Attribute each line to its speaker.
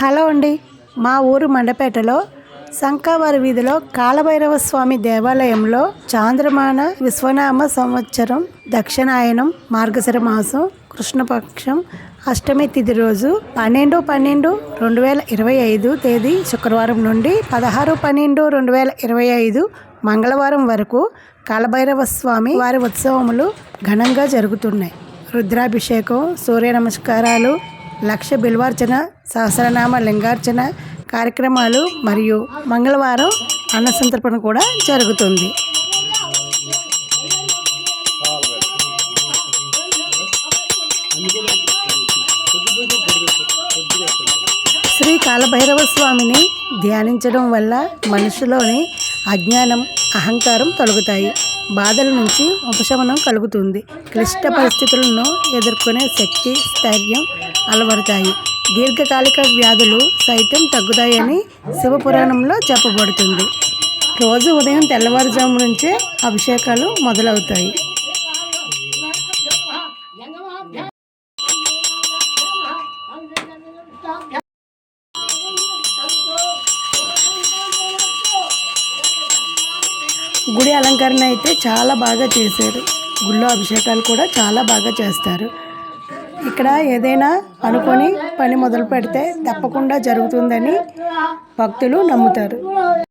Speaker 1: Hello అండి. మా ఊరు మండపేటలో శంకావారి వీధిలో కాలభైరవ స్వామి దేవాలయంలో చాంద్రమాన విశ్వనామ సంవత్సరం దక్షిణాయనం మార్గశిర మాసం కృష్ణపక్షం అష్టమి తిథి రోజు పన్నెండు పన్నెండు రెండు వేల ఇరవై ఐదు తేదీ శుక్రవారం నుండి పదహారు పన్నెండు రెండు వేల ఇరవై ఐదు మంగళవారం వరకు కాలభైరవ స్వామి వారి ఉత్సవములు ఘనంగా జరుగుతున్నాయి. రుద్రాభిషేకం సూర్య నమస్కారాలు లక్ష బిల్వార్చన సహస్రనామ లింగార్చన కార్యక్రమాలు మరియు మంగళవారం అన్నసంతర్పణ కూడా జరుగుతుంది. శ్రీ కాలభైరవ స్వామిని ధ్యానించడం వల్ల మనిషిలోని అజ్ఞానం అహంకారం తొలగుతాయి. బాధల నుంచి ఉపశమనం కలుగుతుంది. క్లిష్ట పరిస్థితులను ఎదుర్కొనే శక్తి స్థైర్యం అలవడతాయి దీర్ఘకాలిక వ్యాధులు సైతం తగ్గుతాయని శివపురాణంలో చెప్పబడుతుంది. రోజు ఉదయం తెల్లవారుజాము నుంచే అభిషేకాలు మొదలవుతాయి. గుడి అలంకరణ అయితే చాలా బాగా చేశారు. గుళ్ళో అభిషేకాలు కూడా చాలా బాగా చేస్తారు. ఇక్కడ ఏదైనా అనుకొని పని మొదలు పెడితే తప్పకుండా జరుగుతుందని భక్తులు నమ్ముతారు.